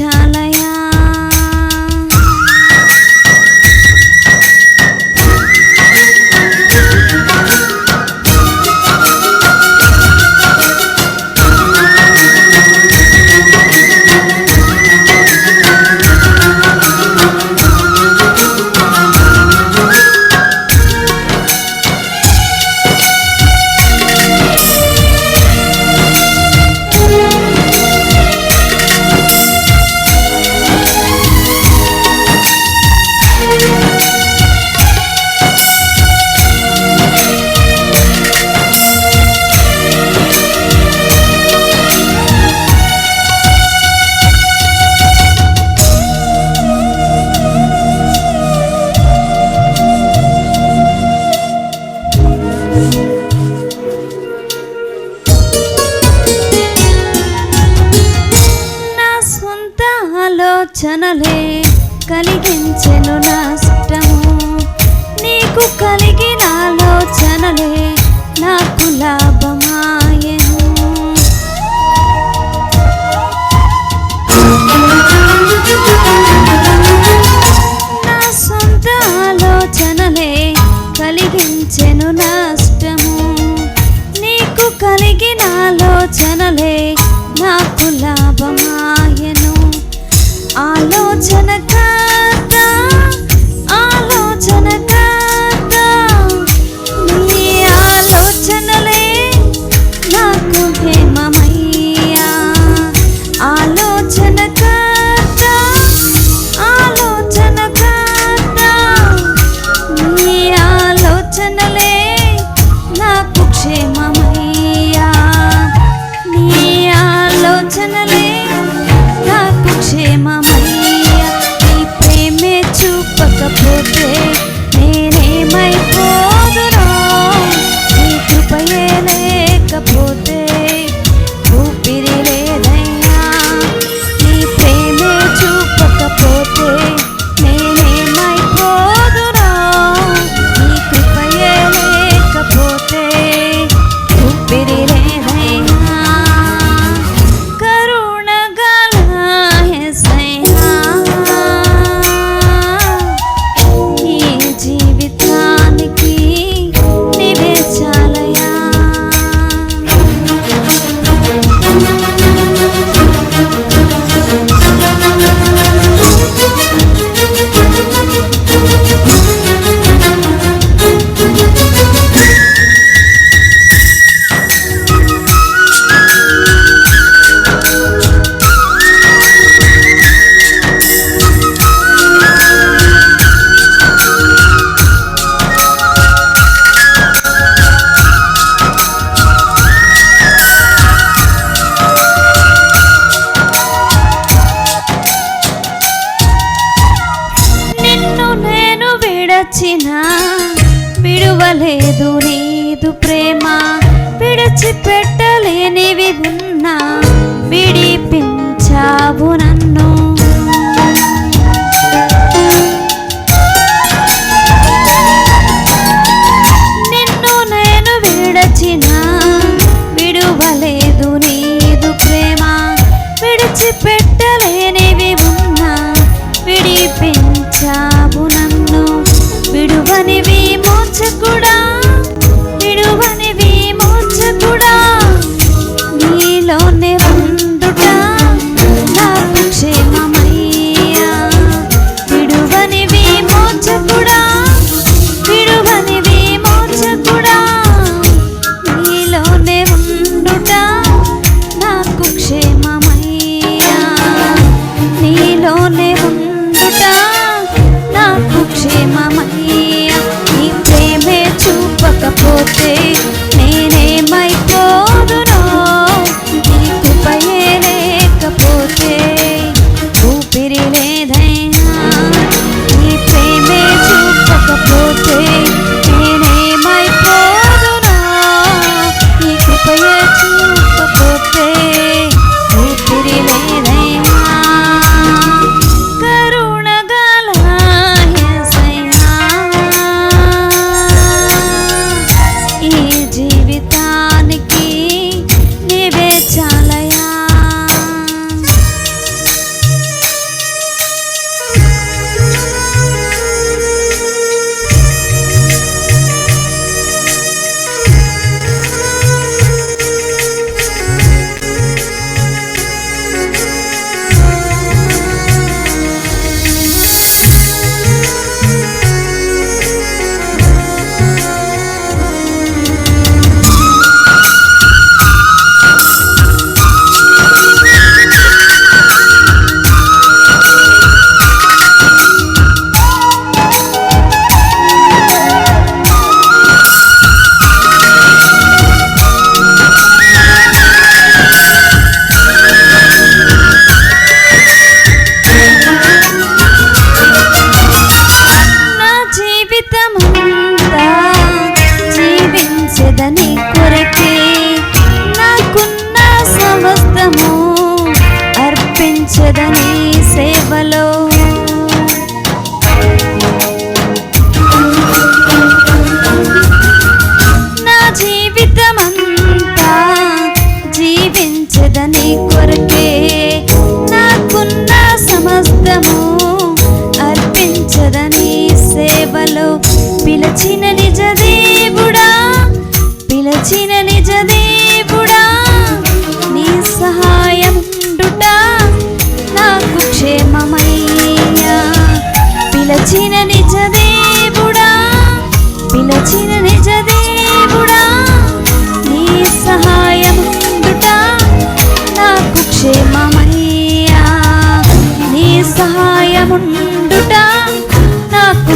చాలా చనలే కలిగించెను నా నీకు కలిగిన ఆలోచనలే నాకు లాభమాయను. నా సొంత ఆలోచనలే కలిగించెను నా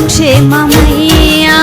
క్షేమమయ్యా